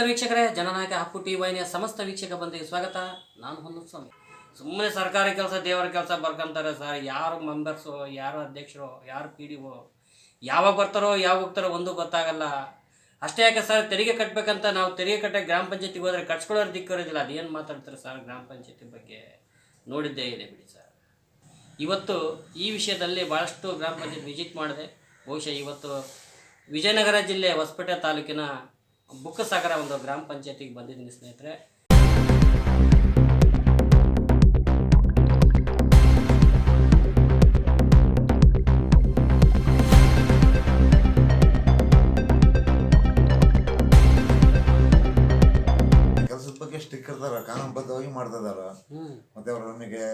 ನಮಸ್ಕಾರ ವೀಕ್ಷಕರೇ, ಜನನಾಯಕ ಹಕ್ಕು ಟಿ ವಾಹಿನಿಯ ಸಮಸ್ತ ವೀಕ್ಷಕ ಬಂದಿಗೆ ಸ್ವಾಗತ. ನಾನು ಹೊಂದ ಸ್ವಾಮಿ. ಸುಮ್ಮನೆ ಸರ್ಕಾರಿ ಕೆಲಸ, ದೇವರ ಕೆಲಸ ಬರ್ಕೊಂತಾರೆ ಸರ್. ಯಾರು ಮೆಂಬರ್ಸು ಯಾರು ಅಧ್ಯಕ್ಷರು, ಯಾರು ಪಿ ಡಿ ಒ, ಯಾವಾಗ ಬರ್ತಾರೋ, ಯಾವಾಗ ಹೋಗ್ತಾರೋ ಒಂದು ಗೊತ್ತಾಗಲ್ಲ. ಅಷ್ಟೇ ಯಾಕೆ ಸರ್, ತೆರಿಗೆ ಕಟ್ಟಬೇಕಂತ ನಾವು ತೆರಿಗೆ ಕಟ್ಟಕ್ಕೆ ಗ್ರಾಮ ಪಂಚಾಯತಿಗೆ ಹೋದರೆ ಕಟ್ಸ್ಕೊಳ್ಳೋರು ದಿಕ್ಕಿರೋದಿಲ್ಲ. ಅದೇನು ಮಾತಾಡ್ತಾರೆ ಸರ್ ಗ್ರಾಮ ಪಂಚಾಯತಿ ಬಗ್ಗೆ? ನೋಡಿದ್ದೇ ಇದೆ ಬಿಡಿ ಸರ್. ಇವತ್ತು ಈ ವಿಷಯದಲ್ಲಿ ಭಾಳಷ್ಟು ಗ್ರಾಮ ಪಂಚಾಯತ್ ವಿಸಿಟ್ ಮಾಡಿದೆ. ಬಹುಶಃ ಇವತ್ತು ವಿಜಯನಗರ ಜಿಲ್ಲೆ ಹೊಸಪೇಟೆ ತಾಲೂಕಿನ ಬುಕ್ಕಸಾಗರ ಒಂದು ಗ್ರಾಮ ಪಂಚಾಯತಿಗೆ ಬಂದಿದ್ದೀನಿ ಸ್ನೇಹಿತರೆ. ಕೆಲಸದ ಬಗ್ಗೆ ತರ ಕಾನೂನುಬದ್ಧವಾಗಿ ಹ್ಞೂ ಮತ್ತೆ ಅವರು ನಮಗೆ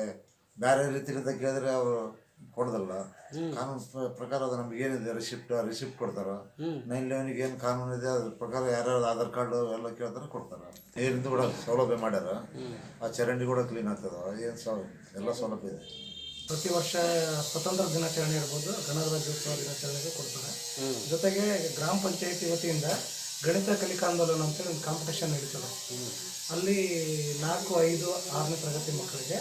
ಬೇರೆ ರೀತಿಯಿಂದ ಕೇಳಿದ್ರೆ ಅವರು ಕೊಡೋದಲ್ಲ. ಕಾನೂನು ಪ್ರಕಾರ ಅದು ನಮ್ಗೆ ಏನಿದೆ ರಿಸಿಪ್ಟ್ ರಿಸಿಪ್ಟ್ ಕೊಡ್ತಾರ. ನೈನ್ ಲೆವೆನ್ಗೆ ಏನು ಕಾನೂನು ಇದೆ ಅದ್ರ ಪ್ರಕಾರ ಯಾರ್ಯಾರು ಆಧಾರ್ ಕಾರ್ಡು ಎಲ್ಲ ಕೇಳ್ತಾರೆ ಕೊಡ್ತಾರೆ. ಏನಿಂದ ಕೂಡ ಸೌಲಭ್ಯ ಮಾಡ್ಯಾರ. ಆ ಚರಂಡಿ ಕೂಡ ಕ್ಲೀನ್ ಆಗ್ತದ. ಏನು ಸೌ ಎಲ್ಲ ಸೌಲಭ್ಯ ಇದೆ. ಪ್ರತಿ ವರ್ಷ ಸ್ವತಂತ್ರ ದಿನಾಚರಣೆ ಇರ್ಬೋದು. ಗಣರಾಜ್ಯೋತ್ಸವ ದಿನಾಚರಣೆಗೆ ಕೊಡ್ತಾರೆ. ಜೊತೆಗೆ ಗ್ರಾಮ ಪಂಚಾಯತಿ ವತಿಯಿಂದ ಗಣಿತ ಕಲಿಕಾಂದೋಲನ ಅಂತೇಳಿ ಒಂದು ಕಾಂಪಿಟೇಷನ್ ನಡೀತದೆ. ಅಲ್ಲಿ ನಾಲ್ಕು ಐದು ಆರನೇ ತರಗತಿ ಮಕ್ಕಳಿಗೆ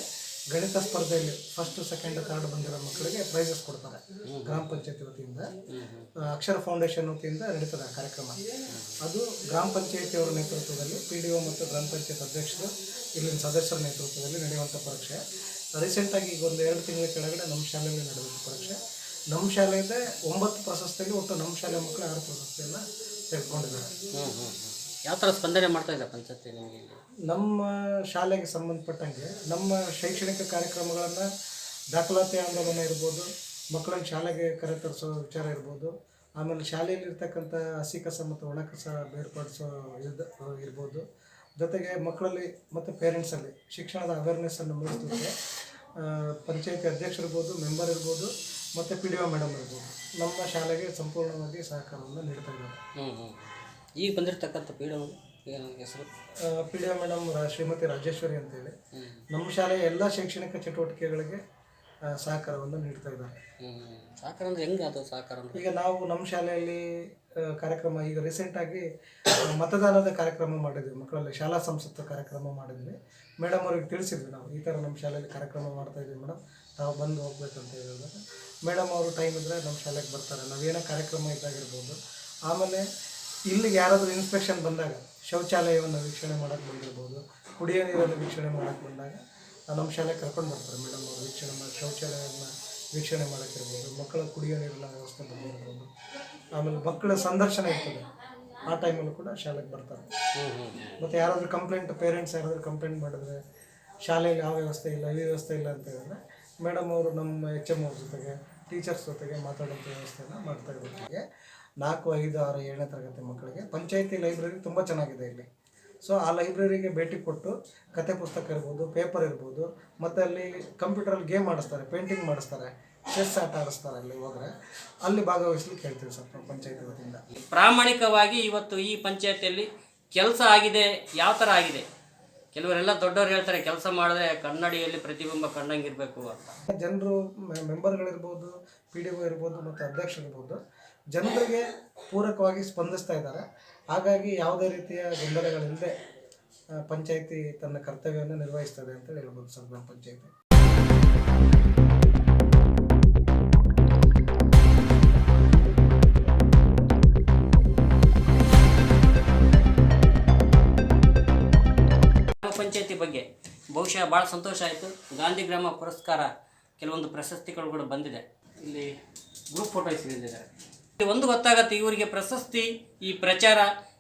ಗಣಿತ ಸ್ಪರ್ಧೆಯಲ್ಲಿ ಫಸ್ಟ್ ಸೆಕೆಂಡ್ ಥರ್ಡ್ ಬಂದಿರೋ ಮಕ್ಕಳಿಗೆ ಪ್ರೈಸಸ್ ಕೊಡ್ತಾರೆ. ಗ್ರಾಮ ಪಂಚಾಯತಿ ವತಿಯಿಂದ ಅಕ್ಷರ ಫೌಂಡೇಶನ್ ವತಿಯಿಂದ ನಡೀತದೆ ಆ ಕಾರ್ಯಕ್ರಮ. ಅದು ಗ್ರಾಮ ಪಂಚಾಯತಿಯವರ ನೇತೃತ್ವದಲ್ಲಿ ಪಿ ಡಿ ಒ ಮತ್ತು ಗ್ರಾಮ ಪಂಚಾಯತ್ ಅಧ್ಯಕ್ಷರು ಇಲ್ಲಿನ ಸದಸ್ಯರ ನೇತೃತ್ವದಲ್ಲಿ ನಡೆಯುವಂಥ ಪರೀಕ್ಷೆ. ರೀಸೆಂಟಾಗಿ ಈಗ ಒಂದು ಎರಡು ತಿಂಗಳ ಕೆಳಗಡೆ ನಮ್ಮ ಶಾಲೆಯಲ್ಲಿ ನಡೆದಿತ್ತು ಪರೀಕ್ಷೆ. ನಮ್ಮ ಶಾಲೆಯಿಂದ ಒಂಬತ್ತು ಪ್ರಶಸ್ತಿಯಲ್ಲಿ ಒಟ್ಟು ನಮ್ಮ ಶಾಲೆ ಮಕ್ಕಳು ಆರು ಪ್ರಶಸ್ತಿಯನ್ನು ತೆಗೆದುಕೊಂಡಿದ್ದಾರೆ. ಯಾವ ಥರ ಸ್ಪಂದನೆ ಮಾಡ್ತಾ ಇದೆ ಪಂಚಾಯತಿ ನಿಮಗೆ ಇಲ್ಲಿ? ನಮ್ಮ ಶಾಲೆಗೆ ಸಂಬಂಧಪಟ್ಟಂಗೆ ನಮ್ಮ ಶೈಕ್ಷಣಿಕ ಕಾರ್ಯಕ್ರಮಗಳನ್ನು ದಾಖಲಾತಿ ಆಂದೋಲನ ಇರ್ಬೋದು, ಮಕ್ಕಳನ್ನ ಶಾಲೆಗೆ ಕರೆತರಿಸೋ ವಿಚಾರ ಇರ್ಬೋದು, ಆಮೇಲೆ ಶಾಲೆಯಲ್ಲಿರ್ತಕ್ಕಂಥ ಹಸಿ ಕಸ ಮತ್ತು ಒಣ ಕಸ ಬೇರ್ಪಡಿಸೋ ಇದು ಇರ್ಬೋದು. ಜೊತೆಗೆ ಮಕ್ಕಳಲ್ಲಿ ಮತ್ತು ಪೇರೆಂಟ್ಸಲ್ಲಿ ಶಿಕ್ಷಣದ ಅವೇರ್ನೆಸ್ಸನ್ನು ಮೂಡಿಸಲಿಕ್ಕೆ ಪಂಚಾಯತಿ ಅಧ್ಯಕ್ಷರಿರ್ಬೋದು ಮೆಂಬರ್ ಇರ್ಬೋದು, ಮತ್ತು ಪಿ ಡಿ ಒ ಮೇಡಮ್ ಇರ್ಬೋದು. ನಮ್ಮ ಶಾಲೆಗೆ ಸಂಪೂರ್ಣವಾಗಿ ಸಹಕಾರವನ್ನು ನೀಡ್ತಾ ಇದ್ದಾರೆ. ಈಗ ಬಂದಿರತಕ್ಕಂಥ ಡಿ ಏನು ಹೆಸರು? P D O madam Shrimati Rajeshwari ಅಂತೇಳಿ. ನಮ್ಮ ಶಾಲೆಯ ಎಲ್ಲ ಶೈಕ್ಷಣಿಕ ಚಟುವಟಿಕೆಗಳಿಗೆ ಸಹಕಾರವನ್ನು ನೀಡ್ತಾ ಇದ್ದಾರೆ. ಸಹಕಾರ ಅಂದ್ರೆ ಹೆಂಗೆ ಅದು ಸಹಕಾರ ಅಂದ್ರೆ? ಈಗ ನಾವು ನಮ್ಮ ಶಾಲೆಯಲ್ಲಿ ಕಾರ್ಯಕ್ರಮ ಈಗ ರೀಸೆಂಟಾಗಿ ಮತದಾನದ ಕಾರ್ಯಕ್ರಮ ಮಾಡಿದ್ವಿ. ಮಕ್ಕಳಲ್ಲಿ ಶಾಲಾ ಸಂಸತ್ತು ಕಾರ್ಯಕ್ರಮ ಮಾಡಿದ್ವಿ. ಮೇಡಮ್ ಅವ್ರಿಗೆ ತಿಳಿಸಿದ್ವಿ ನಾವು ಈ ಥರ ನಮ್ಮ ಶಾಲೆಯಲ್ಲಿ ಕಾರ್ಯಕ್ರಮ ಮಾಡ್ತಾ ಇದ್ವಿ ಮೇಡಮ್ ತಾವು ಬಂದು ಹೋಗ್ಬೇಕಂತ ಹೇಳಿದಾಗ ಮೇಡಮ್ ಅವರು ಟೈಮ್ ಇದ್ದರೆ ನಮ್ಮ ಶಾಲೆಗೆ ಬರ್ತಾರೆ. ನಾವೇನೋ ಕಾರ್ಯಕ್ರಮ ಇದ್ದಾಗಿರ್ಬೋದು. ಆಮೇಲೆ ಇಲ್ಲಿಗೆ ಯಾರಾದರೂ ಇನ್ಸ್ಪೆಕ್ಷನ್ ಬಂದಾಗ, ಶೌಚಾಲಯವನ್ನು ವೀಕ್ಷಣೆ ಮಾಡೋಕ್ಕೆ ಬಂದಿರ್ಬೋದು, ಕುಡಿಯೋ ನೀರನ್ನು ವೀಕ್ಷಣೆ ಮಾಡೋಕ್ಕೆ ಬಂದಾಗ ನಮ್ಮ ಶಾಲೆಗೆ ಕರ್ಕೊಂಡು ಬರ್ತಾರೆ ಮೇಡಮ್ ಅವರು ವೀಕ್ಷಣೆ ಮಾಡಿ, ಶೌಚಾಲಯವನ್ನು ವೀಕ್ಷಣೆ ಮಾಡೋಕ್ಕಿರ್ಬೋದು ಮಕ್ಕಳ ಕುಡಿಯೋ ನೀರಿನ ವ್ಯವಸ್ಥೆ ಬಂದಿರ್ಬೋದು ಆಮೇಲೆ ಮಕ್ಕಳ ಸಂದರ್ಶನ ಇರ್ತದೆ. ಆ ಟೈಮಲ್ಲೂ ಕೂಡ ಶಾಲೆಗೆ ಬರ್ತಾರೆ. ಮತ್ತು ಯಾರಾದರೂ ಕಂಪ್ಲೇಂಟ್ ಪೇರೆಂಟ್ಸ್ ಯಾರಾದರೂ ಕಂಪ್ಲೇಂಟ್ ಮಾಡಿದ್ರೆ ಶಾಲೆಯಲ್ಲಿ ಯಾವ ವ್ಯವಸ್ಥೆ ಇಲ್ಲ, ಈ ವ್ಯವಸ್ಥೆ ಇಲ್ಲ ಅಂತ ಹೇಳಿದ್ರೆ ಮೇಡಮ್ ಅವರು ನಮ್ಮ ಎಚ್ ಎಂ ಅವ್ರ ಜೊತೆಗೆ ಟೀಚರ್ಸ್ ಜೊತೆಗೆ ಮಾತಾಡೋಂಥ ವ್ಯವಸ್ಥೆಯನ್ನು ಮಾಡ್ತಾ ಇರೋದಕ್ಕೆ ನಾಲ್ಕು ಐದು ಆರು ಏಳನೇ ತರಗತಿ ಮಕ್ಕಳಿಗೆ ಪಂಚಾಯತಿ ಲೈಬ್ರರಿ ತುಂಬ ಚೆನ್ನಾಗಿದೆ ಇಲ್ಲಿ. ಸೊ ಆ ಲೈಬ್ರರಿಗೆ ಭೇಟಿ ಕೊಟ್ಟು ಕತೆ ಪುಸ್ತಕ ಇರ್ಬೋದು ಪೇಪರ್ ಇರ್ಬೋದು ಮತ್ತು ಅಲ್ಲಿ ಕಂಪ್ಯೂಟರಲ್ಲಿ ಗೇಮ್ ಆಡಿಸ್ತಾರೆ ಪೇಂಟಿಂಗ್ ಮಾಡಿಸ್ತಾರೆ ಚೆಸ್ ಆಟ ಆಡಿಸ್ತಾರೆ ಅಲ್ಲಿ ಹೋದರೆ. ಅಲ್ಲಿ ಭಾಗವಹಿಸ್ಲಿಕ್ಕೆ ಹೇಳ್ತೀವಿ ಸರ್ ನಾವು ಪಂಚಾಯತಿ ವತಿಯಿಂದ. ಪ್ರಾಮಾಣಿಕವಾಗಿ ಇವತ್ತು ಈ ಪಂಚಾಯತಿಯಲ್ಲಿ ಕೆಲಸ ಆಗಿದೆ ಯಾವ ಥರ ಆಗಿದೆ? ಕೆಲವರೆಲ್ಲ ದೊಡ್ಡವರು ಹೇಳ್ತಾರೆ ಕೆಲಸ ಮಾಡಿದ್ರೆ ಕನ್ನಡಿಯಲ್ಲಿ ಪ್ರತಿಬಿಂಬ ಕಂಡಂಗಿರಬೇಕು ಅಂತ. ಜನರು ಮೆಂಬರ್ಗಳಿರ್ಬೋದು ಪಿ ಡಿ ಒ ಇರ್ಬೋದು ಮತ್ತು ಅಧ್ಯಕ್ಷರಿರ್ಬೋದು ಜನರಿಗೆ ಪೂರಕವಾಗಿ ಸ್ಪಂದಿಸ್ತಾ ಇದ್ದಾರೆ. ಹಾಗಾಗಿ ಯಾವುದೇ ರೀತಿಯ ಗೊಂದಲಗಳಿಲ್ಲದೆ ಪಂಚಾಯಿತಿ ತನ್ನ ಕರ್ತವ್ಯವನ್ನು ನಿರ್ವಹಿಸ್ತದೆ ಅಂತ ಹೇಳ್ಬೋದು ಸರ್ ಗ್ರಾಮ ಪಂಚಾಯಿತಿ. ಗ್ರಾಮ ಪಂಚಾಯತಿ ಬಗ್ಗೆ ಬಹುಶಃ ಭಾಳ ಸಂತೋಷ ಆಯಿತು. ಗಾಂಧಿ ಗ್ರಾಮ ಪುರಸ್ಕಾರ ಕೆಲವೊಂದು ಪ್ರಶಸ್ತಿಗಳು ಕೂಡ ಬಂದಿದೆ. ಇಲ್ಲಿ ಗ್ರೂಪ್ ಫೋಟೋ ಇಲ್ಲಿ ಒಂದು ಗೊತ್ತಾಗತ್ತೆ, ಇವರಿಗೆ ಪ್ರಶಸ್ತಿ, ಈ ಪ್ರಚಾರ,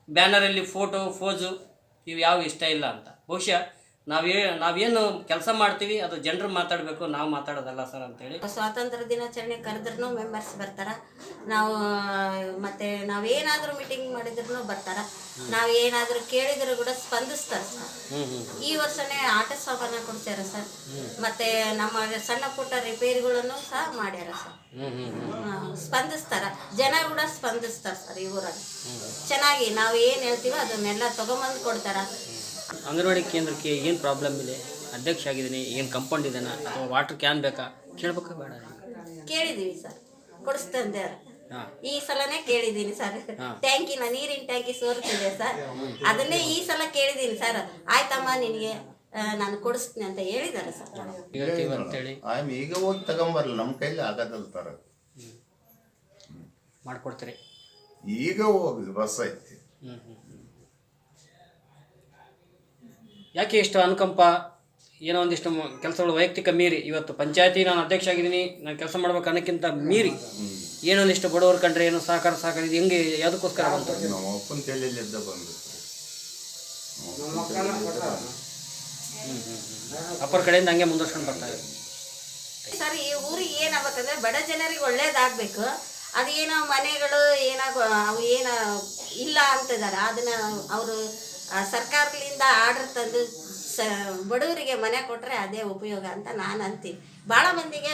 ಬ್ಯಾನರಲ್ಲಿ ಫೋಟೋ ಫೋಜು ಇವು ಯಾವ ಇಷ್ಟ ಇಲ್ಲ ಅಂತ. ಬಹುಶಃ ನಾವೇ ನಾವೇನು ಕೆಲಸ ಮಾಡ್ತೀವಿ ಅದು ಜನರು ಮಾತಾಡಬೇಕು ನಾವು ಮಾತಾಡೋದಲ್ಲ ಸರ್ ಅಂತೇಳಿ. ಸ್ವಾತಂತ್ರ್ಯ ದಿನಾಚರಣೆ ಕರೆದ್ರೂ ಮೆಂಬರ್ಸ್ ಬರ್ತಾರ. ನಾವು ಮತ್ತೆ ನಾವೇನಾದರೂ ಮೀಟಿಂಗ್ ಮಾಡಿದ್ರು ಬರ್ತಾರ. ನಾವು ಏನಾದರೂ ಕೇಳಿದ್ರು ಕೂಡ ಸ್ಪಂದಿಸ್ತಾರೆ ಸರ್. ಈ ವರ್ಷನೇ ಆಟ ಸಾಮಾನ ಕೊಡ್ಸ್ಯಾರ ಸರ್. ಮತ್ತೆ ನಮ್ಮ ಸಣ್ಣ ಪುಟ್ಟ ರಿಪೇರಿಗಳನ್ನು ಸಹ ಮಾಡ್ಯಾರ ಸರ್. ಸ್ಪಂದಿಸ್ತಾರ. ಜನ ಕೂಡ ಸ್ಪಂದಿಸ್ತಾರ ಸರ್ ಈ ಊರಲ್ಲಿ. ಚೆನ್ನಾಗಿ ನಾವು ಏನು ಹೇಳ್ತೀವೋ ಅದನ್ನೆಲ್ಲ ತಗೊಂಬಂದು ಕೊಡ್ತಾರ. ಅಂಗನವಾಡಿ ಕೇಂದ್ರಕ್ಕೆ ಏನು ಪ್ರಾಬ್ಲಮ್ ಇದೆ? ಅಧ್ಯಕ್ಷ ಆಗಿದ್ದೀನಿ ಏನು ಕಂಪೌಂಡ್ ಇದೆನಾ? ಅಥವಾ ವಾಟರ್ ಕ್ಯಾನ್ ಬೇಕಾ? ಕೇಳ್ಬೇಕಾ ಬೇಡ ಕೇಳಿದ್ದೀವಿ ಸರ್. ಕೊಡಿಸ್ತಂತೆ ಹಾಂ. ಈ ಸಲನೇ ಕೇಳಿದ್ದೀನಿ ಸರ್. ಟ್ಯಾಂಕಿನ ನೀರಿನ ಟ್ಯಾಂಕಿ ಸೋರ್ತಿದೆ ಸರ್. ಅದನ್ನೇ ಈ ಸಲ ಕೇಳಿದ್ದೀನಿ ಸರ್. ಆಯ್ತಮ್ಮ ನಿನಗೆ ನಾನು ಕೊಡಿಸ್ತೀನಿ ಅಂತ ಹೇಳಿದ್ದಾರೆ ಸರ್. ಆಯ್ಮ್ ಈಗ ಹೋಗಿ ತಗೊಂಬರಲ್ಲ ನಮ್ಮ ಕೈಲಿ ಆಗದಲ್ಲ ತರ ಮಾಡ್ಕೊಡ್ತೀರಿ. ಈಗ ಹೋಗಿ ಬಸ್ ಐತಿ. ಯಾಕೆ ಇಷ್ಟು ಅನುಕಂಪ? ಏನೋ ಒಂದಿಷ್ಟು ಕೆಲಸಗಳು ವೈಯಕ್ತಿಕ ಮೀರಿ. ಇವತ್ತು ಪಂಚಾಯತಿ ನಾನು ಅಧ್ಯಕ್ಷ ಆಗಿದ್ದೀನಿ ನಾನು ಕೆಲಸ ಮಾಡ್ಬೇಕು ಅನ್ನೋಕ್ಕಿಂತ ಮೀರಿ. ಏನೋ ಒಂದಿಷ್ಟು ಬಡವರು ಕಂಡ್ರೆ ಏನೋ ಸಹಕಾರ ಸಹಕಾರ ಇದು ಹೆಂಗೆ ಯಾವುದಕ್ಕೋಸ್ಕರ ಬಂತು? ನಮ್ಮ ಅಪ್ಪನ ಕೈಲಿದ್ದ ಬಂದು. ಅಪ್ಪರ ಕಡೆಯಿಂದ ಹಂಗೆ ಮುಂದುವರ್ಸ್ಕೊಂಡು ಬರ್ತಾರೆ ಸರ್ ಈ ಊರಿಗೆ ಏನಾಗ್ಬೇಕಂದ್ರೆ ಬಡ ಜನರಿಗೆ ಒಳ್ಳೇದಾಗಬೇಕು. ಅದೇನೋ ಮನೆಗಳು ಏನಾಗ ಅವು ಏನೋ ಇಲ್ಲ ಅಂತಿದ್ದಾರೆ ಅದನ್ನ ಅವರು ಸರ್ಕಾರದಿಂದ ಆರ್ಡರ್ ತಂದು ಸ, ಬಡವರಿಗೆ ಮನೆ ಕೊಟ್ಟರೆ ಅದೇ ಉಪಯೋಗ ಅಂತ ನಾನು ಅಂತೀನಿ. ಭಾಳ ಮಂದಿಗೆ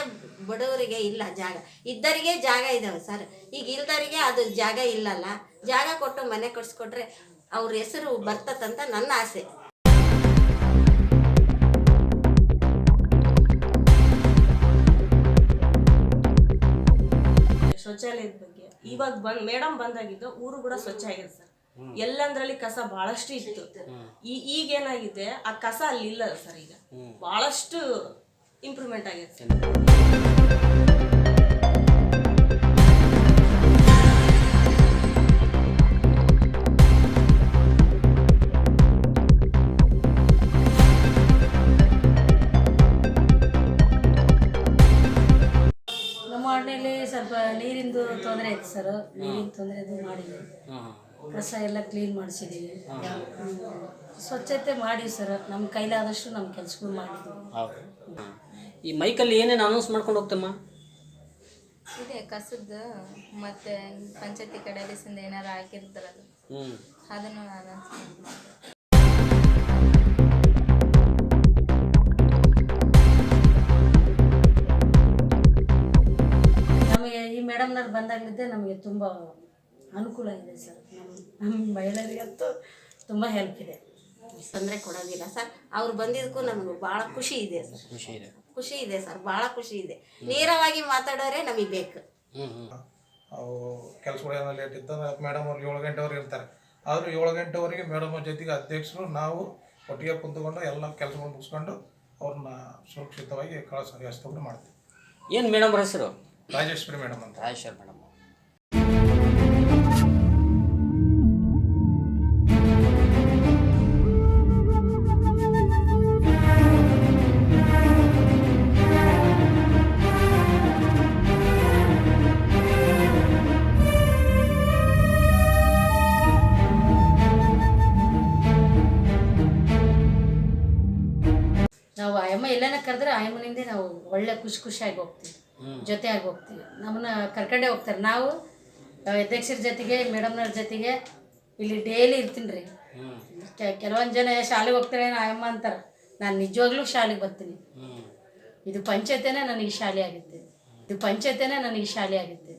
ಬಡವರಿಗೆ ಇಲ್ಲ ಜಾಗ. ಇದ್ದರಿಗೆ ಜಾಗ ಇದಾವೆ ಸರ್. ಈಗ ಇಲ್ದರಿಗೆ ಅದು ಜಾಗ ಇಲ್ಲಲ್ಲ. ಜಾಗ ಕೊಟ್ಟು ಮನೆ ಕೊಡಿಸ್ಕೊಟ್ರೆ ಅವ್ರ ಹೆಸರು ಬರ್ತದಂತ ನನ್ನ ಆಸೆ. ಶೌಚಾಲಯದ ಬಗ್ಗೆ. ಇವಾಗ ಬಂದ್ ಮೇಡಮ್ ಬಂದಾಗಿದ್ದು ಊರು ಕೂಡ ಸ್ವಚ್ಛ ಆಗಿದೆ ಎಲ್ಲಂದ್ರಲ್ಲಿ ಕಸ ಬಹಳಷ್ಟು ಇತ್ತು. ಈ ಈಗ ಏನಾಗಿದೆ ಆ ಕಸ ಅಲ್ಲಿ ಇಲ್ಲ ಸರ್ ಈಗ. ಬಹಳಷ್ಟು ಇಂಪ್ರೂವ್ಮೆಂಟ್ ಆಗಿದೆ ನಮ್ಮ ಸ್ವಲ್ಪ ನೀರಿಂದು ತೊಂದರೆ ಇತ್ತು ಸರ್. ನೀರಿನ ತೊಂದರೆ ಮಾಡಿದ್ವಿ. ಕಸ ಎಲ್ಲ ಕ್ಲೀನ್ ಮಾಡಿಸಿದ್ದೀವಿ ಸ್ವಚ್ಛತೆ ಮಾಡಿ ಸರ್ ನಮ್ಮ ಕೈಲಾದಷ್ಟು ನಮ್ಮ ಕೆಲಸಗಳು ಮಾಡಿದ್ವಿ ಈ ಮೈಕಲ್ಲಿ ಏನೇನು ಅನೌನ್ಸ್ ಮಾಡ್ಕೊಂಡು ಹೋಗ್ತಮ್ಮ? ಇದೆ ಕಸದ ಮತ್ತೆ ಪಂಚಾಯತಿ ಕಡೆ ಏನಾರು ಏನಾರ ಹಾಕಿರ್ತಾರೆ ಅದನ್ನು ಅನೌನ್ಸ್ ಮಾಡ್ತೀವಿ ನಮಗೆ ಈ ಮೇಡಮ್ನವ್ರು ಬಂದಾಗಲಿದ್ದೆ ನಮಗೆ ತುಂಬ ಅನುಕೂಲ ಇದೆ ಸರ್. ನಮ್ಮ ನಮ್ಮ ಮಹಿಳೆಯರಿಗಂತೂ ತುಂಬ ಹೆಲ್ಪ್ ಇದೆ. ತೊಂದರೆ ಕೊಡೋದಿಲ್ಲ ಸರ್. ಅವ್ರು ಬಂದಿದ್ದಕ್ಕೂ ನಮ್ಗೆ ಭಾಳ ಖುಷಿ ಇದೆ ಸರ್. ಖುಷಿ ಇದೆ. ಖುಷಿ ಇದೆ ಸರ್. ಭಾಳ ಖುಷಿ ಇದೆ. ನೇರವಾಗಿ ಮಾತಾಡೋರೆ ನಮಗೆ ಬೇಕು. ಅವು ಕೆಲಸಗಳು ಏನೋ ಲೇಟ್ ಇತ್ತು ಮೇಡಮ್ ಅವ್ರು ಏಳು ಗಂಟೆವರೆಗೆ ಇರ್ತಾರೆ. ಆದರೂ ಏಳು ಗಂಟೆವರೆಗೆ ಮೇಡಮ್ ಅವ್ರ ಜೊತೆಗೆ ಅಧ್ಯಕ್ಷರು ನಾವು ಒಟ್ಟಿಗೆ ಕುಂತ್ಕೊಂಡು ಎಲ್ಲ ಕೆಲಸಗಳು ಮುಗಿಸ್ಕೊಂಡು ಅವ್ರನ್ನ ಸುರಕ್ಷಿತವಾಗಿ ಕಳಿಸೋ ವ್ಯವಸ್ಥೆ ಮಾಡ್ತೀವಿ. ಏನು ಮೇಡಮ್ ಹೆಸರು? ರಾಜೇಶ್ವರಿ ಮೇಡಮ್ ಅಂತ. ರಾಜೇಶ್ವರಿ ಮೇಡಮ್ ಎಲ್ಲನ ನಾವು ಒಳ್ಳೆ ಖುಷಿ ಖುಷಿಯಾಗಿ ಹೋಗ್ತೀವಿ. ಜೊತೆಯಾಗಿ ಹೋಗ್ತೀವಿ. ನಮ್ಮನ್ನ ಕರ್ಕೊಂಡೇ ಹೋಗ್ತಾರೆ. ನಾವು ನಾವು ಅಧ್ಯಕ್ಷರ ಜೊತೆಗೆ ಮೇಡಮ್ನವ್ರ ಜೊತೆಗೆ ಇಲ್ಲಿ ಡೈಲಿ ಇರ್ತೀನಿ ರೀ. ಕೆಲವೊಂದು ಜನ ಶಾಲೆಗೆ ಹೋಗ್ತಾರೆ ಅಮ್ಮ ಅಂತಾರೆ. ನಾನು ನಿಜವಾಗ್ಲೂ ಶಾಲೆಗೆ ಬರ್ತೀನಿ. ಇದು ಪಂಚಾಯತನೇ ನನಗೆ ಶಾಲೆ ಆಗುತ್ತೆ. ಇದು ಪಂಚಾಯತನೇ ನನಗೆ ಶಾಲೆ ಆಗುತ್ತೆ.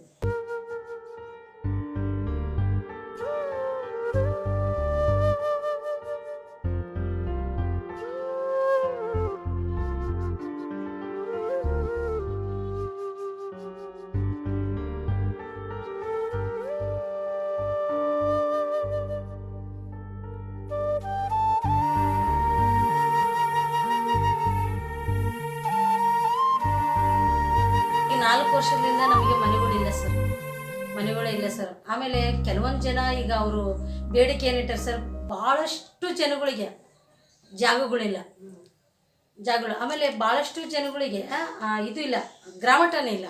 ವರ್ಷದಿಂದ ನಮಗೆ ಮನೆಗಳಿಲ್ಲ ಸರ್. ಮನೆಗಳೇ ಇಲ್ಲ ಸರ್. ಆಮೇಲೆ ಕೆಲವೊಂದು ಜನ ಈಗ ಅವರು ಬೇಡಿಕೆ ಏನಿಟ್ಟಾರೆ ಸರ್ ಭಾಳಷ್ಟು ಜನಗಳಿಗೆ ಜಾಗಗಳಿಲ್ಲ. ಜಾಗಗಳು, ಆಮೇಲೆ ಭಾಳಷ್ಟು ಜನಗಳಿಗೆ ಇದು ಇಲ್ಲ ಗ್ರಾಮಠಾಣ ಇಲ್ಲ.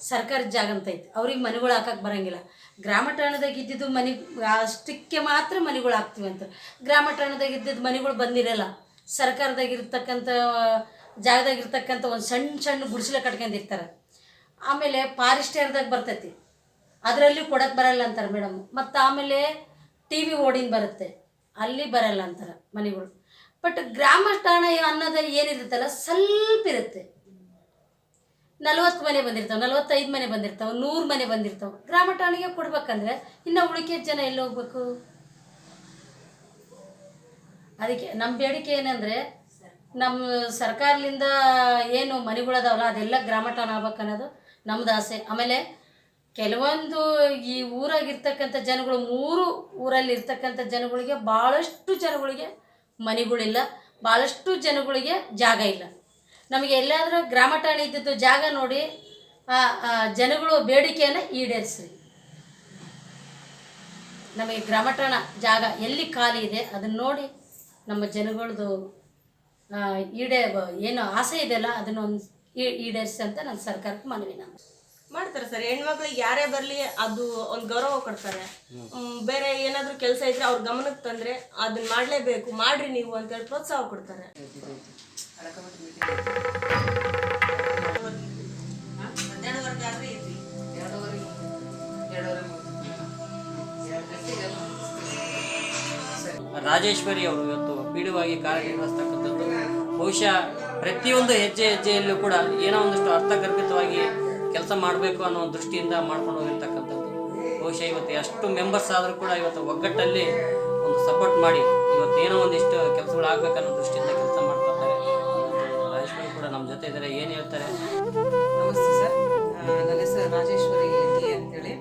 ಸರ್ಕಾರದ ಜಾಗ ಅಂತ ಐತೆ. ಅವ್ರಿಗೆ ಮನೆಗಳು ಹಾಕಕ್ಕೆ ಬರೋಂಗಿಲ್ಲ. ಗ್ರಾಮಠಾಣದಾಗ ಇದ್ದಿದ್ದು ಮನೆ ಅಷ್ಟಕ್ಕೆ ಮಾತ್ರ ಮನೆಗಳು ಹಾಕ್ತೀವಿ ಅಂತ. ಗ್ರಾಮಠಾಣದಾಗ ಇದ್ದಿದ್ದು ಮನೆಗಳು ಬಂದಿರಲ್ಲ. ಸರ್ಕಾರದಾಗ ಇರ್ತಕ್ಕಂಥ, ಜಾಗದಾಗ ಇರ್ತಕ್ಕಂಥ ಒಂದು ಸಣ್ಣ ಸಣ್ಣ ಗುಡಿಸಲ ಕಟ್ಕೊಂಡಿರ್ತಾರೆ. ಆಮೇಲೆ ಪಾರಿಸ್ಟೇರ್ದಾಗ ಬರ್ತೈತಿ. ಅದರಲ್ಲಿ ಕೊಡಕ್ಕೆ ಬರಲ್ಲ ಅಂತಾರೆ ಮೇಡಮ್ ಮತ್ತು ಆಮೇಲೆ ಟಿ ವಿ ಓಡಿನ ಬರುತ್ತೆ. ಅಲ್ಲಿ ಬರಲ್ಲ ಅಂತಾರೆ ಮನೆಗಳು. ಬಟ್ ಗ್ರಾಮ ಠಾಣ ಅನ್ನೋದು ಏನಿರುತ್ತಲ್ಲ, ಸ್ವಲ್ಪ ಇರುತ್ತೆ. ನಲವತ್ತು ಮನೆ ಬಂದಿರ್ತಾವೆ, ನಲ್ವತ್ತೈದು ಮನೆ ಬಂದಿರ್ತಾವೆ, ನೂರು ಮನೆ ಬಂದಿರ್ತಾವೆ. ಗ್ರಾಮ ಠಾಣೆಗೆ ಕೊಡ್ಬೇಕಂದ್ರೆ ಇನ್ನು ಉಳಿಕೆ ಜನ ಎಲ್ಲಿ ಹೋಗ್ಬೇಕು? ಅದಕ್ಕೆ ನಮ್ಮ ಬೇಡಿಕೆ ಏನಂದರೆ ನಮ್ಮ ಸರ್ಕಾರದಿಂದ ಏನು ಮನೆಗಳದಾವಲ್ಲ ಅದೆಲ್ಲ ಗ್ರಾಮ ಠಾಣ ಆಗ್ಬೇಕು ಅನ್ನೋದು ನಮ್ದು ಆಸೆ. ಆಮೇಲೆ ಕೆಲವೊಂದು ಈ ಊರಾಗಿರ್ತಕ್ಕಂಥ ಜನಗಳು, ಮೂರು ಊರಲ್ಲಿ ಇರ್ತಕ್ಕಂಥ ಜನಗಳಿಗೆ ಭಾಳಷ್ಟು ಜನಗಳಿಗೆ ಮನೆಗಳಿಲ್ಲ, ಭಾಳಷ್ಟು ಜನಗಳಿಗೆ ಜಾಗ ಇಲ್ಲ. ನಮಗೆ ಎಲ್ಲಾದರೂ ಗ್ರಾಮ ಠಾಣೆ ಇದ್ದಿದ್ದು ಜಾಗ ನೋಡಿ ಜನಗಳು ಬೇಡಿಕೆಯನ್ನು ಈಡೇರಿಸ್ರಿ. ನಮಗೆ ಗ್ರಾಮ ಠಾಣ ಜಾಗ ಎಲ್ಲಿ ಖಾಲಿ ಇದೆ ಅದನ್ನು ನೋಡಿ ನಮ್ಮ ಜನಗಳದು ಈಡೇ ಏನು ಆಸೆ ಇದೆಯಲ್ಲ ಅದನ್ನು ಒಂದು ಈಡೇರಿಸಿ ಅಂತ ನನ್ನ ಸರ್ಕಾರಕ್ಕೆ ಮನವಿ ನಾನು. ಮಾಡ್ತಾರೆ ಸರ್. ಹೆಣ್ಮಕ್ಳಿಗೆ ಯಾರೇ ಬರಲಿ ಅದು ಒಂದು ಗೌರವ ಕೊಡ್ತಾರೆ. ಬೇರೆ ಏನಾದರೂ ಕೆಲಸ ಇದ್ರೆ ಅವ್ರ ಗಮನಕ್ಕೆ ತಂದ್ರೆ ಅದನ್ನ ಮಾಡಲೇಬೇಕು. ಮಾಡ್ರಿ ನೀವು ಅಂತೇಳಿ ಪ್ರೋತ್ಸಾಹ ಕೊಡ್ತಾರೆ. ರಾಜೇಶ್ವರಿ ಅವರು ಇವತ್ತು ಪೀಡುವಾಗಿ ಕಾರ್ಯನಿರ್ವಹಿಸ್ತಕ್ಕಂಥದ್ದು ಬಹುಶಃ ಪ್ರತಿಯೊಂದು ಹೆಜ್ಜೆ ಹೆಜ್ಜೆಯಲ್ಲೂ ಕೂಡ ಏನೋ ಒಂದಷ್ಟು ಅರ್ಥಗರ್ಭಿತವಾಗಿ ಕೆಲಸ ಮಾಡಬೇಕು ಅನ್ನೋ ಒಂದು ದೃಷ್ಟಿಯಿಂದ ಮಾಡ್ಕೊಂಡು ಹೋಗಿರ್ತಕ್ಕಂಥದ್ದು. ಬಹುಶಃ ಇವತ್ತು ಎಷ್ಟು ಮೆಂಬರ್ಸ್ ಆದರೂ ಕೂಡ ಇವತ್ತು ಒಗ್ಗಟ್ಟಲ್ಲಿ ಒಂದು ಸಪೋರ್ಟ್ ಮಾಡಿ ಇವತ್ತು ಏನೋ ಒಂದಿಷ್ಟು ಕೆಲಸಗಳು ಆಗ್ಬೇಕನ್ನೋ ದೃಷ್ಟಿಯಿಂದ ಕೆಲಸ ಮಾಡ್ತಾ ಇದ್ದಾರೆ ರಾಜೇಶ್ವರಿ ಕೂಡ ನಮ್ಮ ಜೊತೆ ಇದ್ದಾರೆ. ಏನು ಹೇಳ್ತಾರೆ? ನಮಸ್ತೆ ಸರ್. ನನ್ನ ಹೆಸರು ರಾಜೇಶ್ವರಿ ಅಂತ ಅಂತೇಳಿ.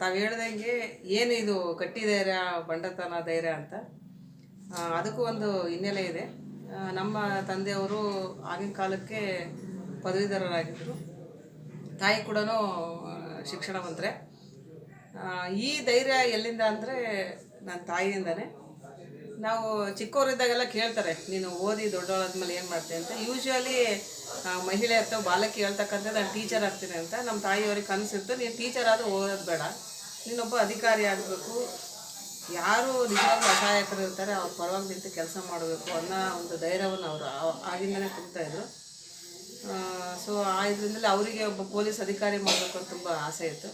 ತಾವು ಹೇಳ್ದಂಗೆ ಏನು ಇದು ಕಟ್ಟಿ ಧೈರ್ಯ ಬಂಡತನ ಧೈರ್ಯ ಅಂತ. ಅದಕ್ಕೂ ಒಂದು ಹಿನ್ನೆಲೆ ಇದೆ. ನಮ್ಮ ತಂದೆಯವರು ಆಗಿನ ಕಾಲಕ್ಕೆ ಪದವೀಧರರಾಗಿದ್ದರು. ತಾಯಿ ಕೂಡ ಶಿಕ್ಷಣ ಬಂದರೆ ಈ ಧೈರ್ಯ ಎಲ್ಲಿಂದ ಅಂದರೆ ನನ್ನ ತಾಯಿಯಿಂದನೇ. ನಾವು ಚಿಕ್ಕವರಿದ್ದಾಗೆಲ್ಲ ಕೇಳ್ತಾರೆ, ನೀನು ಓದಿ ದೊಡ್ಡವಳಾದ್ಮೇಲೆ ಏನು ಮಾಡ್ತೀನಿ ಅಂತ. ಯೂಶ್ವಲಿ ಮಹಿಳೆ ಅಥವಾ ಬಾಲಕಿ ಹೇಳ್ತಕ್ಕಂಥದ್ದು ನಾನು ಟೀಚರ್ ಆಗ್ತೀನಿ ಅಂತ. ನಮ್ಮ ತಾಯಿಯವ್ರಿಗೆ ಕನಸಿತ್ತು, ನೀನು ಟೀಚರ್ ಆದರೂ ಓದೋದು ಬೇಡ. ನೀನೊಬ್ಬ ಅಧಿಕಾರಿ ಆಗಬೇಕು. ಯಾರು ನಿಜವಾಗ್ಲೂ ಅಸಹಾಯಕರು ಇರ್ತಾರೆ, ಅವ್ರ ಪರವಾಗಿ ನಿಂತು ಕೆಲಸ ಮಾಡಬೇಕು ಅನ್ನೋ ಒಂದು ಧೈರ್ಯವನ್ನು ಅವರು ಆಗಿಂದನೇ ತುಂಬ್ತಾಯಿದ್ರು ಸೊ ಆ ಇದರಿಂದಲೇ ಅವರಿಗೆ ಒಬ್ಬ ಪೊಲೀಸ್ ಅಧಿಕಾರಿ ಮಾಡಬೇಕು ಅಂತ ತುಂಬ ಆಸೆ ಇತ್ತು.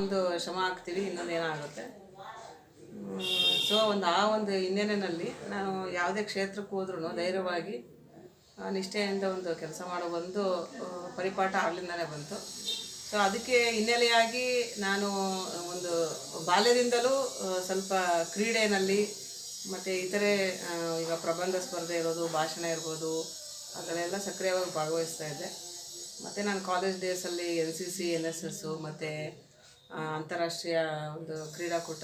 ಒಂದು ಶ್ರಮ ಹಾಕ್ತೀವಿ, ಇನ್ನೊಂದು ಏನಾಗುತ್ತೆ. ಸೊ ಒಂದು ಆ ಒಂದು ಹಿನ್ನೆಲೆಯಲ್ಲಿ ನಾನು ಯಾವುದೇ ಕ್ಷೇತ್ರಕ್ಕೆ ಹೋದ್ರೂ ಧೈರ್ಯವಾಗಿ ನಿಷ್ಠೆಯಿಂದ ಒಂದು ಕೆಲಸ ಮಾಡೋ ಒಂದು ಪರಿಪಾಠ ಆಗ್ಲಿಂದನೇ ಬಂತು. ಸೊ ಅದಕ್ಕೆ ಹಿನ್ನೆಲೆಯಾಗಿ ನಾನು ಒಂದು ಬಾಲ್ಯದಿಂದಲೂ ಸ್ವಲ್ಪ ಕ್ರೀಡೆಯಲ್ಲಿ ಮತ್ತು ಇತರೆ ಈಗ ಪ್ರಬಂಧ ಸ್ಪರ್ಧೆ ಇರೋದು, ಭಾಷಣ ಇರ್ಬೋದು ಅದರಲ್ಲೆಲ್ಲ ಸಕ್ರಿಯವಾಗಿ ಭಾಗವಹಿಸ್ತಾ ಇದ್ದೆ. ಮತ್ತು ನಾನು ಕಾಲೇಜ್ ಡೇಸಲ್ಲಿ N C C N S S ಮತ್ತು ಅಂತಾರಾಷ್ಟ್ರೀಯ ಒಂದು ಕ್ರೀಡಾಕೂಟ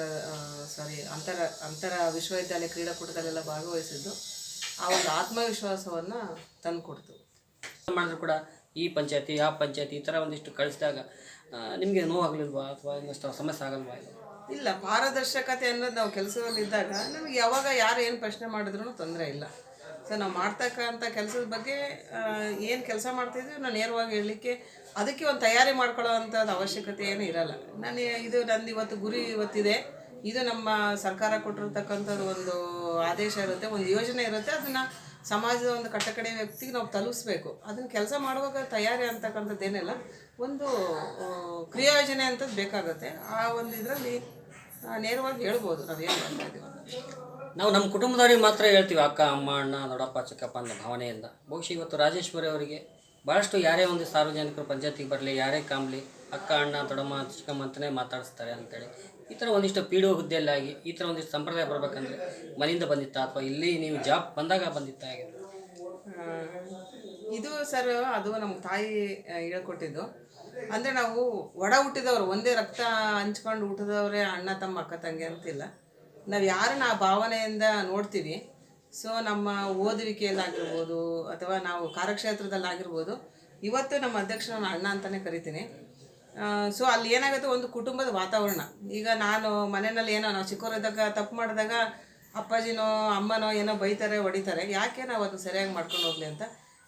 ಸಾರಿ ಅಂತರ ಅಂತರ ವಿಶ್ವವಿದ್ಯಾಲಯ ಕ್ರೀಡಾಕೂಟದಲ್ಲೆಲ್ಲ ಭಾಗವಹಿಸಿದ್ದು. ಆ ಒಂದು ಆತ್ಮವಿಶ್ವಾಸವನ್ನು ತಂದುಕೊಡ್ತು. ಮಾಡಿದ್ರು ಕೂಡ ಈ ಪಂಚಾಯತಿ, ಆ ಪಂಚಾಯತಿ ಈ ಥರ ಒಂದಿಷ್ಟು ಕಳಿಸಿದಾಗ ನಿಮಗೆ ನೋವಾಗಲಿಲ್ವಾ ಅಥವಾ ಇನ್ನಷ್ಟು ಸಮಸ್ಯೆ ಆಗಲ್ವಾ? ಇಲ್ಲ, ಪಾರದರ್ಶಕತೆ ಅನ್ನೋದು ನಾವು ಕೆಲಸದಲ್ಲಿದ್ದಾಗ ನಮಗೆ ಯಾವಾಗ ಯಾರು ಏನು ಪ್ರಶ್ನೆ ಮಾಡಿದ್ರು ತೊಂದರೆ ಇಲ್ಲ. ಸೊ ನಾವು ಮಾಡ್ತಕ್ಕಂಥ ಕೆಲಸದ ಬಗ್ಗೆ ಏನು ಕೆಲಸ ಮಾಡ್ತಿದ್ವಿ ನಾನು ನೇರವಾಗಿ ಹೇಳಲಿಕ್ಕೆ ಅದಕ್ಕೆ ಒಂದು ತಯಾರಿ ಮಾಡ್ಕೊಳ್ಳೋ ಅಂಥದ್ದು ಅವಶ್ಯಕತೆ ಏನು ಇರಲ್ಲ. ನಾನು ಇದು ನಂದು ಇವತ್ತು ಗುರಿ ಇವತ್ತಿದೆ. ಇದು ನಮ್ಮ ಸರ್ಕಾರ ಕೊಟ್ಟಿರ್ತಕ್ಕಂಥದ್ದು ಒಂದು ಆದೇಶ ಇರುತ್ತೆ, ಒಂದು ಯೋಜನೆ ಇರುತ್ತೆ, ಅದನ್ನು ಸಮಾಜದ ಒಂದು ಕಟ್ಟಕಡೆ ವ್ಯಕ್ತಿಗೆ ನಾವು ತಲುಪಿಸ್ಬೇಕು. ಅದನ್ನು ಕೆಲಸ ಮಾಡುವಾಗ ತಯಾರಿ ಅಂತಕ್ಕಂಥದ್ದೇನಿಲ್ಲ ಒಂದು ಕ್ರಿಯಾ ಕ್ರಿಯಾಯೋಜನೆ ಅಂತದ್ದು ಬೇಕಾಗುತ್ತೆ. ಆ ಒಂದು ಇದರಲ್ಲಿ ನೇರವಾಗಿ ಹೇಳ್ಬೋದು ನಾವೇನು ಮಾಡ್ತಾ ಇದ್ದೀವಿ ನಾವು ನಮ್ಮ ಕುಟುಂಬದವ್ರಿಗೆ ಮಾತ್ರ ಹೇಳ್ತೀವಿ, ಅಕ್ಕ, ಅಮ್ಮ, ಅಣ್ಣ, ದೊಡ್ಡಪ್ಪ, ಚಿಕ್ಕಪ್ಪ ಅನ್ನೋ ಭಾವನೆಯಿಂದ. ಬಹುಶಃ ಇವತ್ತು ರಾಜೇಶ್ವರಿ ಅವರಿಗೆ ಭಾಳಷ್ಟು ಯಾರೇ ಒಂದು ಸಾರ್ವಜನಿಕರು ಪಂಚಾಯತಿಗೆ ಬರಲಿ, ಯಾರೇ ಕಾಮ್ಲಿ, ಅಕ್ಕ, ಅಣ್ಣ, ದೊಡ್ಡಮ್ಮ, ಚಿಕ್ಕಮ್ಮ ಅಂತಲೇ ಮಾತಾಡಿಸ್ತಾರೆ ಅಂತೇಳಿ. ಈ ಥರ ಒಂದಿಷ್ಟು ಪಿ ಡಿ ಒ ಹುದ್ದೆಯಲ್ಲಾಗಿ ಈ ಥರ ಒಂದಿಷ್ಟು ಸಂಪ್ರದಾಯ ಬರಬೇಕಂದ್ರೆ ಮನೆಯಿಂದ ಬಂದಿತ್ತಾ ಅಥವಾ ಇಲ್ಲಿ ನೀವು ಜಾಬ್ ಬಂದಾಗ ಬಂದಿತ್ತಾ ಹಾಗೆ? ಇದು ಸರ್, ಅದು ನಮ್ಮ ತಾಯಿ ಹೇಳ್ಕೊಟ್ಟಿದ್ದು. ಅಂದರೆ ನಾವು ಒಡ ಹುಟ್ಟಿದವರು, ಒಂದೇ ರಕ್ತ ಹಂಚ್ಕೊಂಡು ಹುಟ್ಟಿದವರೇ ಅಣ್ಣ, ತಮ್ಮ, ಅಕ್ಕ, ತಂಗಿ ಅಂತಿಲ್ಲ. ನಾವು ಯಾರನ್ನ ಆ ಭಾವನೆಯಿಂದ ನೋಡ್ತೀವಿ. ಸೊ ನಮ್ಮ ಓದುವಿಕೆಯಲ್ಲಾಗಿರ್ಬೋದು ಅಥವಾ ನಾವು ಕಾರ್ಯಕ್ಷೇತ್ರದಲ್ಲಾಗಿರ್ಬೋದು, ಇವತ್ತು ನಮ್ಮ ಅಧ್ಯಕ್ಷನ ಅಣ್ಣ ಅಂತಲೇ ಕರಿತೀನಿ. ಸೊ ಅಲ್ಲಿ ಏನಾಗುತ್ತೆ ಒಂದು ಕುಟುಂಬದ ವಾತಾವರಣ. ಈಗ ನಾನು ಮನೆಯಲ್ಲಿ ಏನೋ, ನಾವು ಚಿಕ್ಕವರಿದ್ದಾಗ ತಪ್ಪು ಮಾಡಿದಾಗ ಅಪ್ಪಾಜಿನೋ, ಅಮ್ಮನೋ ಏನೋ ಬೈತಾರೆ, ಹೊಡಿತಾರೆ. ಯಾಕೆ ನಾವು ಅದನ್ನು ಸರಿಯಾಗಿ ಮಾಡ್ಕೊಂಡು ಹೋಗ್ಲಿ ಅಂತ?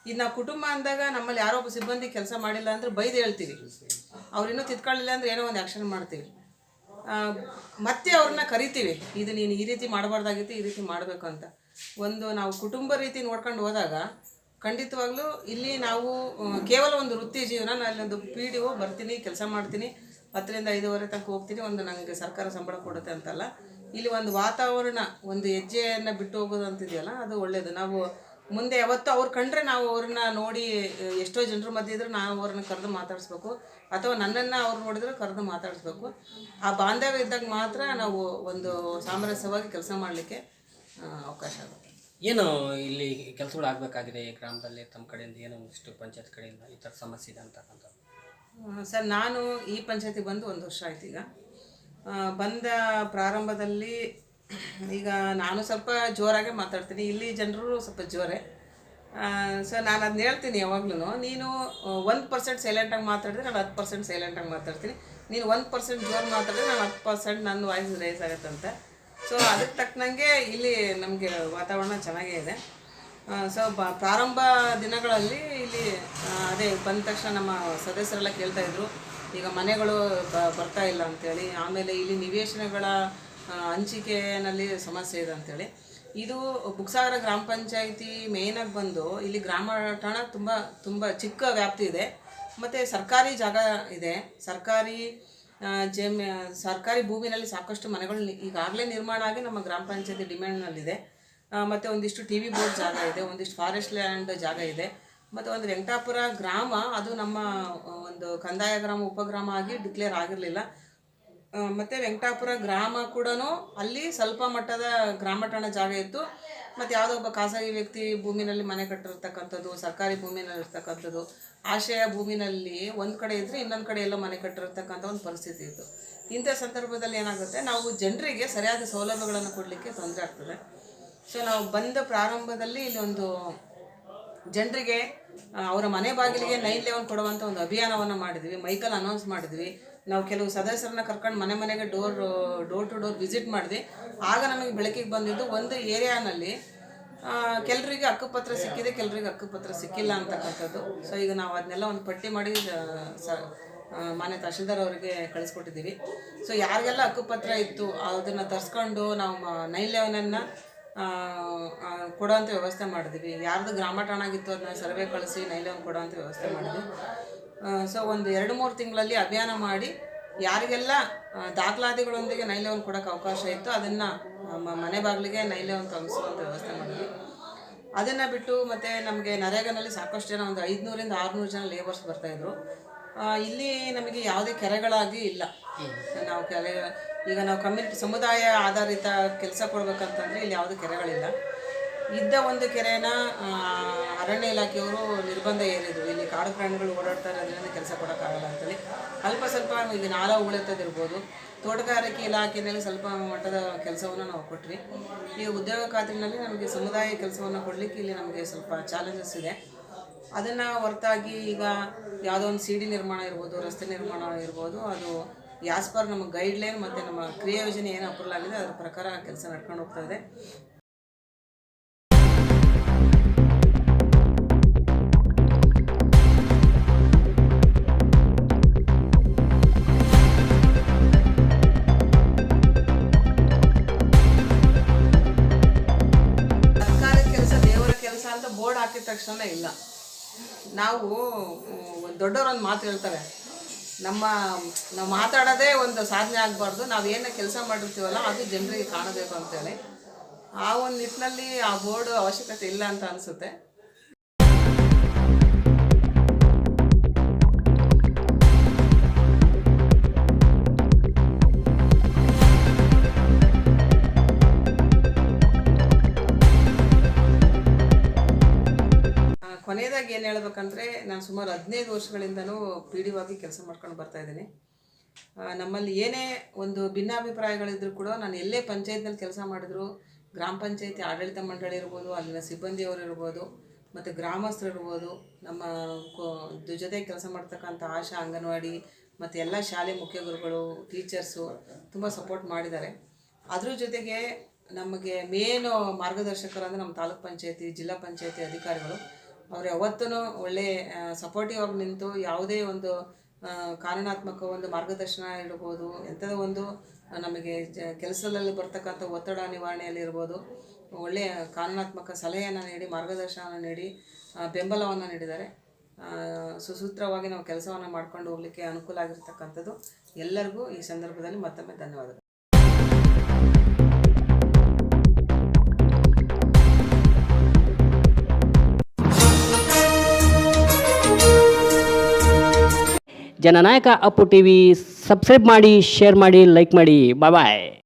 ಇದು ನಾವು ಕುಟುಂಬ ಅಂದಾಗ ನಮ್ಮಲ್ಲಿ ಯಾರೋ ಒಬ್ಬ ಸಿಬ್ಬಂದಿ ಕೆಲಸ ಮಾಡಿಲ್ಲ ಅಂದ್ರೆ ಬೈದು ಹೇಳ್ತೀವಿ. ಅವ್ರಿನ್ನೂ ತಿತ್ಕೊಳ್ಳಿಲ್ಲ ಅಂದ್ರೆ ಏನೋ ಒಂದು ಆ್ಯಕ್ಷನ್ ಮಾಡ್ತೀವಿ. ಮತ್ತೆ ಅವ್ರನ್ನ ಕರಿತೀವಿ. ಇದು ನೀನು ಈ ರೀತಿ ಮಾಡಬಾರ್ದಾಗಿತ್ತು, ಈ ರೀತಿ ಮಾಡಬೇಕು ಅಂತ. ಒಂದು ನಾವು ಕುಟುಂಬ ರೀತಿ ನೋಡ್ಕೊಂಡು ಹೋದಾಗ ಖಂಡಿತವಾಗ್ಲೂ ಇಲ್ಲಿ ನಾವು ಕೇವಲ ಒಂದು ವೃತ್ತಿ ಜೀವನ ನಾನು ಒಂದು ಪಿ ಡಿ ಒ ಬರ್ತೀನಿ, ಕೆಲಸ ಮಾಡ್ತೀನಿ, ಹತ್ತರಿಂದ ಐದುವರೆ ತನಕ ಹೋಗ್ತೀನಿ, ಒಂದು ನನಗೆ ಸರ್ಕಾರ ಸಂಬಳ ಕೊಡುತ್ತೆ ಅಂತಲ್ಲ. ಇಲ್ಲಿ ಒಂದು ವಾತಾವರಣ, ಒಂದು ಹೆಜ್ಜೆಯನ್ನು ಬಿಟ್ಟು ಹೋಗೋದು ಅಂತಿದೆಯಲ್ಲ, ಅದು ಒಳ್ಳೆಯದು ನಾವು ಮುಂದೆ ಯಾವತ್ತೂ ಅವ್ರು ಕಂಡ್ರೆ ನಾವು ಅವ್ರನ್ನ ನೋಡಿ ಎಷ್ಟೋ ಜನರ ಮಧ್ಯೆ ಇದ್ರೆ ನಾವು ಅವ್ರನ್ನ ಕರೆದು ಮಾತಾಡಿಸ್ಬೇಕು. ಅಥವಾ ನನ್ನನ್ನು ಅವ್ರು ನೋಡಿದ್ರೆ ಕರೆದು ಮಾತಾಡಿಸ್ಬೇಕು. ಆ ಬಾಂಧವ್ಯ ಇದ್ದಾಗ ಮಾತ್ರ ನಾವು ಒಂದು ಸಾಮರಸ್ಯವಾಗಿ ಕೆಲಸ ಮಾಡಲಿಕ್ಕೆ ಅವಕಾಶ ಆಗುತ್ತೆ. ಏನು ಇಲ್ಲಿ ಕೆಲಸಗಳು ಆಗಬೇಕಾಗಿದೆ ಗ್ರಾಮದಲ್ಲಿ, ತಮ್ಮ ಕಡೆಯಿಂದ ಏನು ಇಷ್ಟು ಪಂಚಾಯತ್ ಕಡೆಯಿಂದ ಈ ಥರ ಸಮಸ್ಯೆ ಇದೆ ಅಂತಕ್ಕಂಥದ್ದು ಸರ್, ನಾನು ಈ ಪಂಚಾಯತಿಗೆ ಬಂದು ಒಂದು ವರ್ಷ ಆಯ್ತು ಈಗ. ಬಂದ ಪ್ರಾರಂಭದಲ್ಲಿ ಈಗ ನಾನು ಸ್ವಲ್ಪ ಜೋರಾಗೆ ಮಾತಾಡ್ತೀನಿ. ಇಲ್ಲಿ ಜನರು ಸ್ವಲ್ಪ ಜೋರೇ. ಸೊ ನಾನು ಅದನ್ನ ಹೇಳ್ತೀನಿ ಯಾವಾಗ್ಲೂ ನೀನು ಒಂದು ಪರ್ಸೆಂಟ್ ಸೈಲೆಂಟಾಗಿ ಮಾತಾಡಿದ್ರೆ ನಾನು ಹತ್ತು ಪರ್ಸೆಂಟ್ ಸೈಲೆಂಟಾಗಿ ಮಾತಾಡ್ತೀನಿ. ನೀನು ಒಂದು ಪರ್ಸೆಂಟ್ ಜೋರು ಮಾತಾಡಿದ್ರೆ ನಾನು ಹತ್ತು ಪರ್ಸೆಂಟ್ ನನ್ನ ವಾಯ್ಸ್ ರೈಸ್ ಆಗುತ್ತಂತೆ. ಸೊ ಅದಕ್ಕೆ ತಕ್ಕನಂಗೆ ಇಲ್ಲಿ ನಮಗೆ ವಾತಾವರಣ ಚೆನ್ನಾಗೇ ಇದೆ. ಸೊ ಬ, ಪ್ರಾರಂಭ ದಿನಗಳಲ್ಲಿ ಇಲ್ಲಿ ಅದೇ ಬಂದ ತಕ್ಷಣ ನಮ್ಮ ಸದಸ್ಯರೆಲ್ಲ ಕೇಳ್ತಾ ಇದ್ರು, ಈಗ ಮನೆಗಳು ಬ- ಬರ್ತಾ ಇಲ್ಲ ಅಂತೇಳಿ, ಆಮೇಲೆ ಇಲ್ಲಿ ನಿವೇಶನಗಳ ಹಂಚಿಕೆಯಲ್ಲಿ ಸಮಸ್ಯೆ ಇದೆ ಅಂತೇಳಿ. ಇದು ಬುಕ್ಸಾಗರ ಗ್ರಾಮ ಪಂಚಾಯಿತಿ ಮೇಯ್ನಾಗಿ ಬಂದು ಇಲ್ಲಿ ಗ್ರಾಮ ಠಾಣ ತುಂಬ ತುಂಬ ಚಿಕ್ಕ ವ್ಯಾಪ್ತಿ ಇದೆ. ಮತ್ತು ಸರ್ಕಾರಿ ಜಾಗ ಇದೆ. ಸರ್ಕಾರಿ ಜಮೀ ಸರ್ಕಾರಿ ಭೂಮಿನಲ್ಲಿ ಸಾಕಷ್ಟು ಮನೆಗಳು ಈಗಾಗಲೇ ನಿರ್ಮಾಣ ಆಗಿ ನಮ್ಮ ಗ್ರಾಮ ಪಂಚಾಯತಿ ಡಿಮ್ಯಾಂಡ್ನಲ್ಲಿದೆ. ಮತ್ತು ಒಂದಿಷ್ಟು ಟಿ ವಿ ಬೋರ್ಡ್ ಜಾಗ ಇದೆ, ಒಂದಿಷ್ಟು ಫಾರೆಸ್ಟ್ ಲ್ಯಾಂಡ್ ಜಾಗ ಇದೆ. ಮತ್ತು ಒಂದು ವೆಂಕಟಾಪುರ ಗ್ರಾಮ, ಅದು ನಮ್ಮ ಒಂದು ಕಂದಾಯ ಗ್ರಾಮ, ಉಪಗ್ರಾಮ ಆಗಿ ಡಿಕ್ಲೇರ್ ಆಗಿರಲಿಲ್ಲ. ಮತ್ತು ವೆಂಕಟಾಪುರ ಗ್ರಾಮ ಕೂಡ ಅಲ್ಲಿ ಸ್ವಲ್ಪ ಮಟ್ಟದ ಗ್ರಾಮಠಾಣ ಜಾಗ ಇತ್ತು. ಮತ್ತು ಯಾವುದೋ ಒಬ್ಬ ಖಾಸಗಿ ವ್ಯಕ್ತಿ ಭೂಮಿನಲ್ಲಿ ಮನೆ ಕಟ್ಟಿರ್ತಕ್ಕಂಥದ್ದು, ಸರ್ಕಾರಿ ಭೂಮಿನಲ್ಲಿ ಇರ್ತಕ್ಕಂಥದ್ದು ಆಶಯ ಭೂಮಿನಲ್ಲಿ ಒಂದು ಕಡೆ ಇದ್ದರೆ ಇನ್ನೊಂದು ಕಡೆ ಎಲ್ಲ ಮನೆ ಕಟ್ಟಿರ್ತಕ್ಕಂಥ ಒಂದು ಪರಿಸ್ಥಿತಿ ಇತ್ತು. ಇಂಥ ಸಂದರ್ಭದಲ್ಲಿ ಏನಾಗುತ್ತೆ, ನಾವು ಜನರಿಗೆ ಸರಿಯಾದ ಸೌಲಭ್ಯಗಳನ್ನು ಕೊಡಲಿಕ್ಕೆ ತೊಂದರೆ ಆಗ್ತದೆ. ಸೊ ನಾವು ಬಂದ ಪ್ರಾರಂಭದಲ್ಲಿ ಇಲ್ಲಿ ಒಂದು ಜನರಿಗೆ ಅವರ ಮನೆ ಬಾಗಿಲಿಗೆ ನೈನ್ ಲೆವೆನ್ ಕೊಡುವಂಥ ಒಂದು ಅಭಿಯಾನವನ್ನು ಮಾಡಿದ್ವಿ. ಮೈಕಲ್ ಅನೌನ್ಸ್ ಮಾಡಿದ್ವಿ. ನಾವು ಕೆಲವು ಸದಸ್ಯರನ್ನ ಕರ್ಕೊಂಡು ಮನೆ ಮನೆಗೆ door door to door visit ಮಾಡಿದೆ. ಆಗ ನಮಗೆ ಬೆಳಕಿಗೆ ಬಂದಿದ್ದು ಒಂದು ಏರಿಯಾನಲ್ಲಿ ಕೆಲರಿಗೆ ಹಕ್ಕುಪತ್ರ ಸಿಕ್ಕಿದೆ, ಕೆಲರಿಗೆ ಹಕ್ಕುಪತ್ರ ಸಿಕ್ಕಿಲ್ಲ ಅಂತಕ್ಕಂಥದ್ದು. ಸೊ ಈಗ ನಾವು ಅದನ್ನೆಲ್ಲ ಒಂದು ಪಟ್ಟಿ ಮಾಡಿ ಸ ಮಾನ್ಯ ತಹಶೀಲ್ದಾರ್ ಅವರಿಗೆ ಕಳಿಸ್ಕೊಟ್ಟಿದ್ದೀವಿ. ಸೊ ಯಾರಿಗೆಲ್ಲ ಹಕ್ಕುಪತ್ರ ಇತ್ತು, ಅದನ್ನು ತರಿಸ್ಕೊಂಡು ನಾವು ನೈನ್ ಲೆವೆನನ್ನು ಕೊಡೋವಂಥ ವ್ಯವಸ್ಥೆ ಮಾಡಿದ್ವಿ. ಯಾರ್ದು ಗ್ರಾಮ ಠಾಣ ಆಗಿತ್ತು ಅದನ್ನ ಸರ್ವೆ ಕಳಿಸಿ ನೈಲವನ್ನು ಕೊಡೋವಂಥ ವ್ಯವಸ್ಥೆ ಮಾಡಿದ್ವಿ. ಸೊ ಒಂದು ಎರಡು ಮೂರು ತಿಂಗಳಲ್ಲಿ ಅಭಿಯಾನ ಮಾಡಿ ಯಾರಿಗೆಲ್ಲ ದಾಖಲಾತಿಗಳೊಂದಿಗೆ ನೈಲವನ್ನು ಕೊಡೋಕೆ ಅವಕಾಶ ಇತ್ತು ಅದನ್ನು ಮನೆ ಬಾಗಿಲಿಗೆ ನೈಲವನ್ನು ತಲುಪಿಸುವಂಥ ವ್ಯವಸ್ಥೆ ಮಾಡಿದ್ವಿ. ಅದನ್ನು ಬಿಟ್ಟು ಮತ್ತು ನಮಗೆ ನರೇಗನಲ್ಲಿ ಸಾಕಷ್ಟು ಜನ ಒಂದು ಐದುನೂರಿಂದ ಆರುನೂರು ಜನ ಲೇಬರ್ಸ್ ಬರ್ತಾಯಿದ್ರು ಇಲ್ಲಿ ನಮಗೆ ಯಾವುದೇ ಕೆರೆಗಳಾಗಿ ಇಲ್ಲ. ನಾವು ಕೆರೆ ಈಗ ನಾವು ಕಮ್ಯುನಿಟಿ ಸಮುದಾಯ ಆಧಾರಿತ ಕೆಲಸ ಕೊಡಬೇಕಂತಂದರೆ ಇಲ್ಲಿ ಯಾವುದೇ ಕೆರೆಗಳಿಲ್ಲ. ಇದ್ದ ಒಂದು ಕೆರೆನ ಅರಣ್ಯ ಇಲಾಖೆಯವರು ನಿರ್ಬಂಧ ಏರಿದ್ರು. ಇಲ್ಲಿ ಕಾಡು ಪ್ರಾಣಿಗಳು ಓಡಾಡ್ತಾ ಇರೋದ್ರಿಂದ ಕೆಲಸ ಕೊಡೋಕ್ಕಾಗಲ್ಲ ಅಂತೇಳಿ. ಅಲ್ಪ ಸ್ವಲ್ಪ ಈಗ ನಾಲ ಉಳಿತದಿರ್ಬೋದು ತೋಟಗಾರಿಕೆ ಇಲಾಖೆಯಲ್ಲಿ ಸ್ವಲ್ಪ ಮಟ್ಟದ ಕೆಲಸವನ್ನು ನಾವು ಕೊಟ್ವಿ. ಈ ಉದ್ಯೋಗ ಖಾತ್ರಿನಲ್ಲಿ ನಮಗೆ ಸಮುದಾಯ ಕೆಲಸವನ್ನು ಕೊಡಲಿಕ್ಕೆ ಇಲ್ಲಿ ನಮಗೆ ಸ್ವಲ್ಪ ಚಾಲೆಂಜಸ್ ಇದೆ. ಅದನ್ನು ಹೊರತಾಗಿ ಈಗ ಯಾವುದೋ ಒಂದು ಸಿಡಿ ನಿರ್ಮಾಣ ಇರ್ಬೋದು, ರಸ್ತೆ ನಿರ್ಮಾಣ ಇರ್ಬೋದು, ಅದು ಯಾಸ್ಪರ್ ನಮ್ಮ ಗೈಡ್ಲೈನ್ ಮತ್ತು ನಮ್ಮ ಕ್ರಿಯಾ ಯೋಜನೆ ಏನು ಅಪ್ರೂವಲ್ ಆಗಿದೆ, ಅದರ ಪ್ರಕಾರ ಕೆಲಸ ನಡ್ಕೊಂಡು ಹೋಗ್ತಾ ಇದೆ. ಒಂದು ದೊಡ್ಡವರೊಂದು ಮಾತು ಹೇಳ್ತಾರೆ. ನಮ್ಮ, ನಾವು ಮಾತಾಡೋದೇ ಒಂದು ಸಾಧನೆ ಆಗಬಾರ್ದು. ನಾವು ಏನೇ ಕೆಲಸ ಮಾಡಿರ್ತೀವಲ್ಲ, ಅದು ಜನರಿಗೆ ಕಾಣಬೇಕು ಅಂತೇಳಿ. ಆ ಒಂದು ನಿಟ್ಟಿನಲ್ಲಿ ಆ ಬೋರ್ಡ್ ಅವಶ್ಯಕತೆ ಇಲ್ಲ ಅಂತ ಅನಿಸುತ್ತೆ. ಏನು ಹೇಳ್ಬೇಕಂದ್ರೆ ನಾನು ಸುಮಾರು ಹದಿನೈದು ವರ್ಷಗಳಿಂದನೂ ಪಿ ಡಿ ಆಗಿ ಕೆಲಸ ಮಾಡ್ಕೊಂಡು ಬರ್ತಾ ಇದ್ದೀನಿ. ನಮ್ಮಲ್ಲಿ ಏನೇ ಒಂದು ಭಿನ್ನಾಭಿಪ್ರಾಯಗಳಿದ್ರು ಕೂಡ ನಾನು ಎಲ್ಲೇ ಪಂಚಾಯತ್ನಲ್ಲಿ ಕೆಲಸ ಮಾಡಿದ್ರು, ಗ್ರಾಮ ಪಂಚಾಯತಿ ಆಡಳಿತ ಮಂಡಳಿ ಇರ್ಬೋದು, ಅಲ್ಲಿನ ಸಿಬ್ಬಂದಿಯವರು ಇರ್ಬೋದು, ಮತ್ತು ಗ್ರಾಮಸ್ಥರು ಇರ್ಬೋದು, ನಮ್ಮ ಜೊತೆ ಕೆಲಸ ಮಾಡ್ತಕ್ಕಂಥ ಆಶಾ ಅಂಗನವಾಡಿ, ಮತ್ತು ಎಲ್ಲ ಶಾಲೆ ಮುಖ್ಯ ಗುರುಗಳು ಟೀಚರ್ಸು ತುಂಬ ಸಪೋರ್ಟ್ ಮಾಡಿದ್ದಾರೆ. ಅದ್ರ ಜೊತೆಗೆ ನಮಗೆ ಮೇನು ಮಾರ್ಗದರ್ಶಕರು ಅಂದರೆ ನಮ್ಮ ತಾಲೂಕ್ ಪಂಚಾಯತಿ, ಜಿಲ್ಲಾ ಪಂಚಾಯತಿ ಅಧಿಕಾರಿಗಳು. ಅವ್ರು ಯಾವತ್ತೂ ಒಳ್ಳೆ ಸಪೋರ್ಟಿವ್ ಆಗಿ ನಿಂತು ಯಾವುದೇ ಒಂದು ಕಾನೂನಾತ್ಮಕ ಒಂದು ಮಾರ್ಗದರ್ಶನ ಇರ್ಬೋದು ಎಂಥದೋ ಒಂದು ನಮಗೆ ಜ, ಕೆಲಸದಲ್ಲಿ ಬರ್ತಕ್ಕಂಥ ಒತ್ತಡ ನಿವಾರಣೆಯಲ್ಲಿ ಇರ್ಬೋದು ಒಳ್ಳೆಯ ಕಾನೂನಾತ್ಮಕ ಸಲಹೆಯನ್ನು ನೀಡಿ ಮಾರ್ಗದರ್ಶನ ನೀಡಿ ಬೆಂಬಲವನ್ನು ನೀಡಿದ್ದಾರೆ. ಸುಸೂತ್ರವಾಗಿ ನಾವು ಕೆಲಸವನ್ನು ಮಾಡ್ಕೊಂಡು ಹೋಗಲಿಕ್ಕೆ ಅನುಕೂಲ ಆಗಿರ್ತಕ್ಕಂಥದ್ದು ಎಲ್ಲರಿಗೂ ಈ ಸಂದರ್ಭದಲ್ಲಿ ಮತ್ತೊಮ್ಮೆ ಧನ್ಯವಾದಗಳು. Jananayaka Appu T V subscribe ಮಾಡಿ ಶೇರ್ ಮಾಡಿ ಲೈಕ್ ಮಾಡಿ. Bye bye